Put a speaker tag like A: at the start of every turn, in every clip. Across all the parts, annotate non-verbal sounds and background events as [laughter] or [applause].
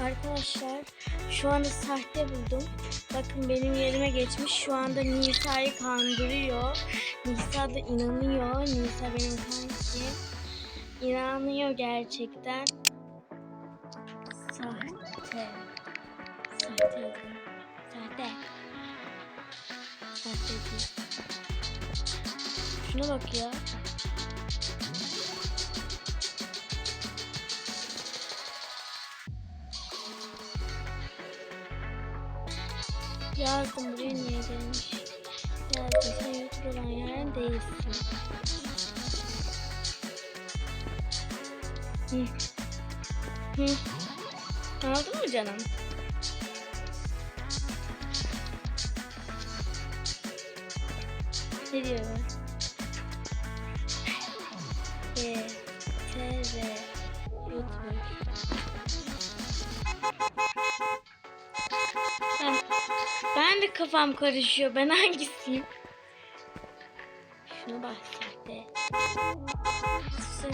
A: Arkadaşlar şu anda sahte buldum. Bakın benim yerime geçmiş. Şu anda Nisa'yı kandırıyor. Nisa da inanıyor. Nisa benim kankim. İnanıyor gerçekten. Sahte. Sahte. Sahte. Sahte. Şuna bak ya. Yazdım buraya niye gelmiş? Yazdım sen YouTube olan yerden değilsin. Hı. Hı. Aldın mı canım? Ne diyor bu? G, T, V, YouTube. De kafam karışıyor. Ben [laughs] hangisiyim? Şuna bak. Sen.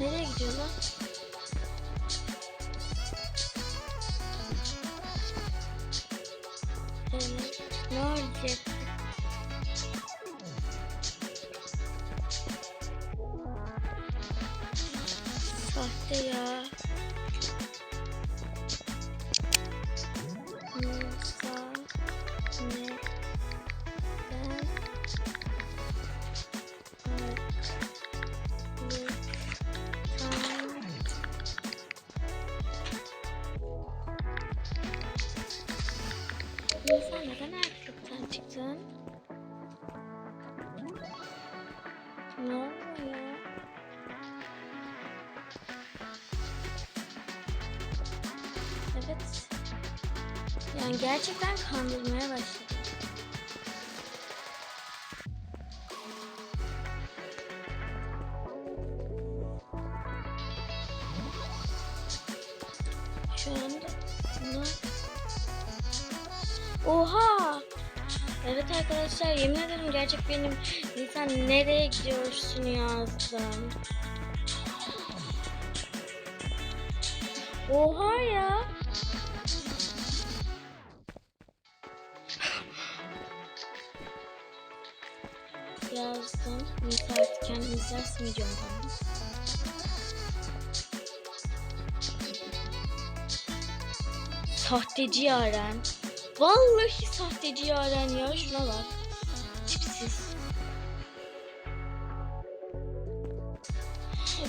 A: Nereye gidiyor lan? Evet. Ne olacak? Sahte ya. Yani gerçekten kandırmaya başladı. Şu anda bunu... Oha! Evet arkadaşlar yemin ederim gerçek benim. Nisan nereye gidiyorsun yazdım. Oha ya. Yazdım. Nisa artık kendini izlersin videomdan. Sahteci Yaren. Vallahi sahteci Yaren ya. Şuna bak. Tipsiz.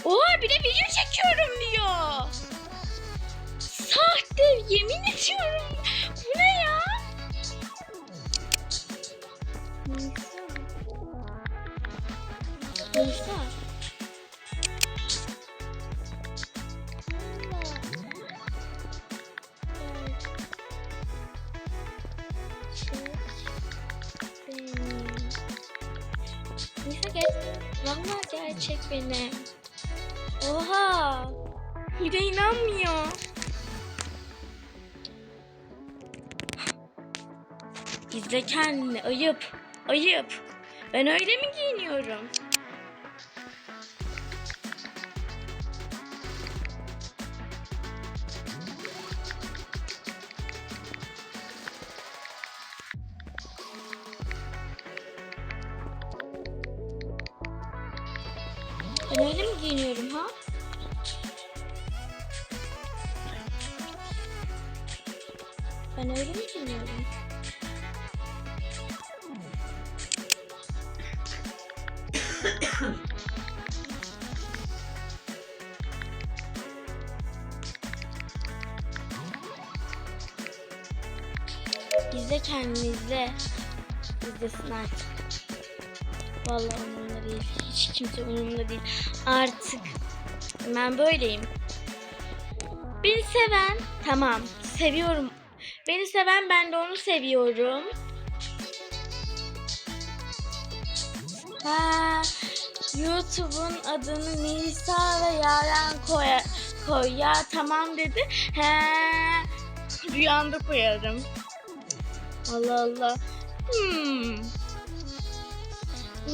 A: Oha bir de video çekiyorum diyor. Sahte yemin ediyorum. Valla gerçek benim. Oha. Bir de inanmıyor. İzle kendini. Ayıp. Ayıp. Ben öyle mi giyiniyorum? Ben öyle mi giyiniyorum ha? Ben öyle mi giyiniyorum? İzle kendini izle. İzlesin artık. Vallahi umurumda değil. Hiç kimse umurumda değil. Artık ben böyleyim. Beni seven tamam seviyorum. Beni seven ben de onu seviyorum. Ha, YouTube'un adını Nisa ve Yaren koy, koy. Ya tamam dedi. He, rüyanda koyarım. Allah Allah. Hmm.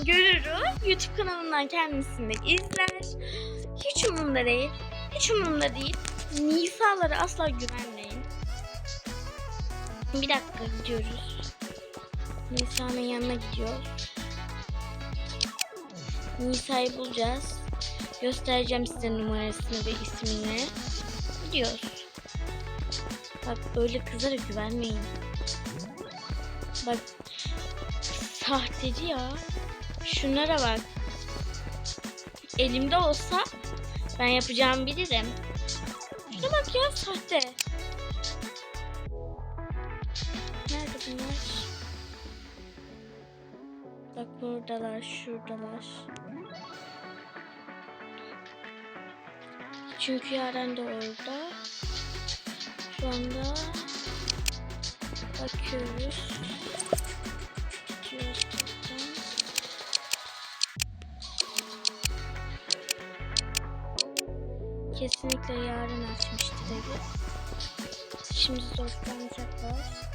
A: Görür o. YouTube kanalından kendisini izler. Hiç umurumda değil. Hiç umurumda değil. Nisa'lara asla güvenmeyin. Bir dakika gidiyoruz. Nisa'nın yanına gidiyoruz. Nisa'yı bulacağız. Göstereceğim size numarasını ve ismini. Gidiyoruz. Bak öyle kızlara güvenmeyin. Bak sahteci ya. Şunlara bak. Elimde olsa ben yapacağımı bilirim. Şuna bak ya sahte. Nerede bunlar? Bak buradalar, şuradalar. Çünkü Yaren de orada. Şu anda bakıyoruz. Kesinlikle yarın açmıştır evi. Şimdi zorlanacaklar.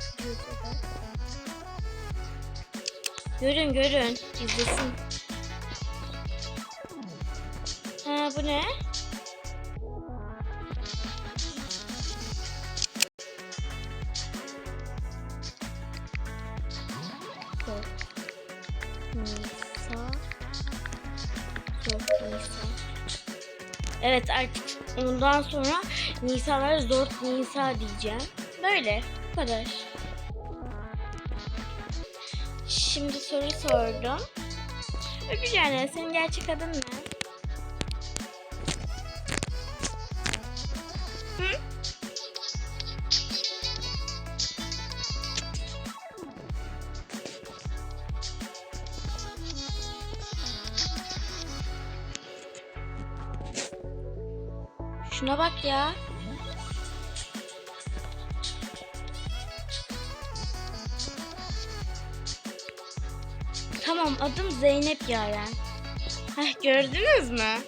A: Görün görün. İzlesin. Ha bu ne? Evet artık ondan sonra Nisa'lar zor Nisa diyeceğim. Böyle. Bu kadar. Şimdi soru sordum. Öpücüğüne senin gerçek adın ne? Şuna bak ya. Tamam adım Zeynep Yaren. Heh, gördünüz mü?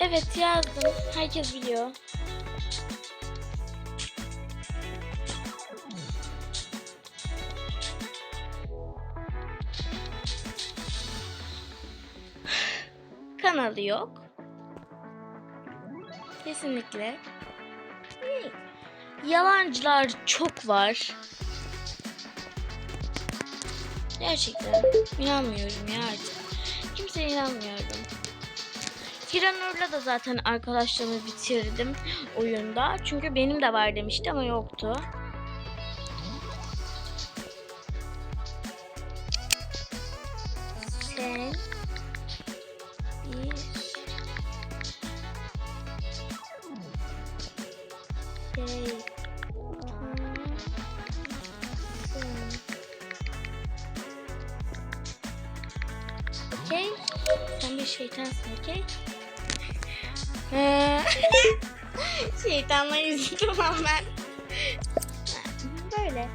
A: Evet yazdım. Herkes biliyor. Kanalı yok. Kesinlikle. Yalancılar çok var. Gerçekten inanmıyorum ya artık. Kimseye inanmıyorum. Tiranur'la da zaten arkadaşlarımı bitirdim oyunda. Çünkü benim de var demişti ama yoktu. Sen şeytansın. Okey. Sen bir şeytansın okey. Ee, [laughs] Şeytanla yüzüm tamamen. Böyle. Böyle.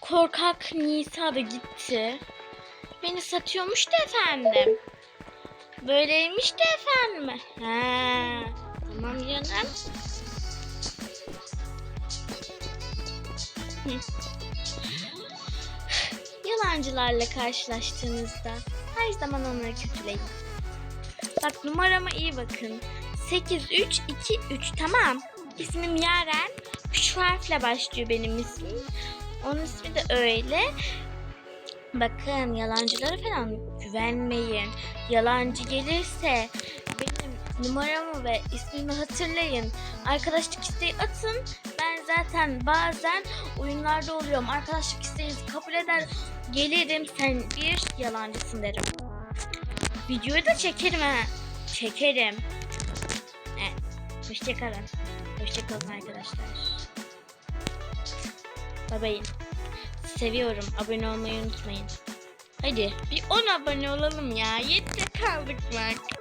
A: Korkak Nisa da gitti. Beni satıyormuş da efendim. Böyleymiş de efendim. Ha, tamam canım. Yalancılarla karşılaştığınızda her zaman onları kötüleyin. Bak numarama iyi bakın. 8323 tamam. İsmim Yaren. Üç harfle başlıyor benim ismim. Onun ismi de öyle. Bakın yalancılara falan güvenmeyin. Yalancı gelirse benim numaramı ve ismimi hatırlayın. Arkadaşlık isteği atın. Ben zaten bazen oyunlarda oluyorum. Arkadaşlık isteğinizi kabul eder. Gelirim sen bir yalancısın derim. Videoyu da çekerim ha. Çekerim. Evet. Hoşçakalın. Hoşçakalın arkadaşlar. Bye. Seviyorum. Abone olmayı unutmayın. Hadi bir 10 abone olalım ya. 7'de kaldık bak.